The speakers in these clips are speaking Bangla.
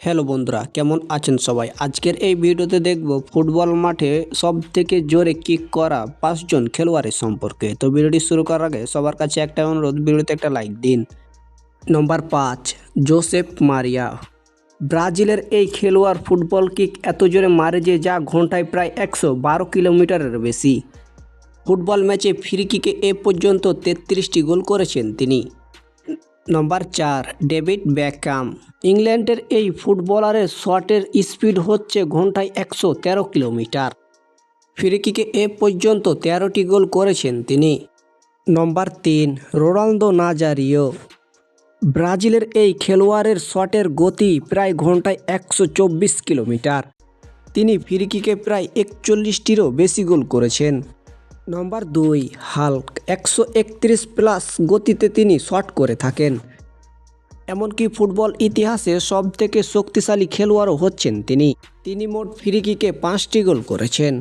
হ্যালো বন্ধুরা, কেমন আছেন সবাই? আজকের এই ভিডিওতে দেখব ফুটবল মাঠে সব থেকে জোরে কিক করা পাঁচজন খেলোয়াড়ের সম্পর্কে। তো ভিডিওটি শুরু করার আগে সবার কাছে একটা অনুরোধ, ভিডিওতে একটা লাইক দিন। নম্বর পাঁচ, জোসেফ মারিয়া। ব্রাজিলের এই খেলোয়াড় ফুটবল কিক এত জোরে মারে যে যা ঘন্টায় প্রায় একশো বারো কিলোমিটারের বেশি। ফুটবল ম্যাচে ফ্রি কিকে এ পর্যন্ত তেত্রিশটি গোল করেছেন তিনি। নম্বর চার, ডেভিড ব্যাকাম ইংল্যান্ডের এই ফুটবলারের শটের স্পিড হচ্ছে ঘন্টায় একশো তেরো কিলোমিটার। ফ্রিকিকে এ পর্যন্ত তেরোটি গোল করেছেন তিনি। নম্বর তিন, রোনালদো নাজারিও। ব্রাজিলের এই খেলোয়াড়ের শটের গতি প্রায় ঘন্টায় একশো চব্বিশ কিলোমিটার। তিনি ফ্রিকিকে প্রায় একচল্লিশটিরও বেশি গোল করেছেন। নম্বর দুই, হাল্ক একশো একত্রিশ প্লাস গতিতে তিনি শট করে থাকেন। এমনকি ফুটবল ইতিহাসে সব থেকে শক্তিশালী খেলোয়াড়ও হচ্ছেন তিনি। তিনি মোট ফ্রিকিকে পাঁচটি গোল করেছেন।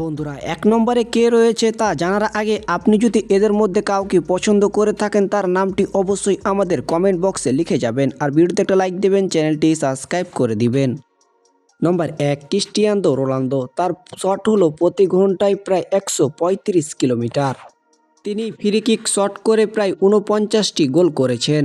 বন্ধুরা, এক নম্বরে কে রয়েছে তা জানার আগে আপনি যদি এদের মধ্যে কাউকে পছন্দ করে থাকেন, তার নামটি অবশ্যই আমাদের কমেন্ট বক্সে লিখে যাবেন। আর ভিডিওতে একটা লাইক দেবেন, চ্যানেলটি সাবস্ক্রাইব করে দিবেন। নম্বর এক ক্রিস্টিয়ানো রোনালদো তার শট হলো প্রতি ঘন্টায় প্রায় একশো পঁয়ত্রিশ কিলোমিটার। তিনি ফ্রি কিক শট করে প্রায় ঊনপঞ্চাশটি গোল করেছেন।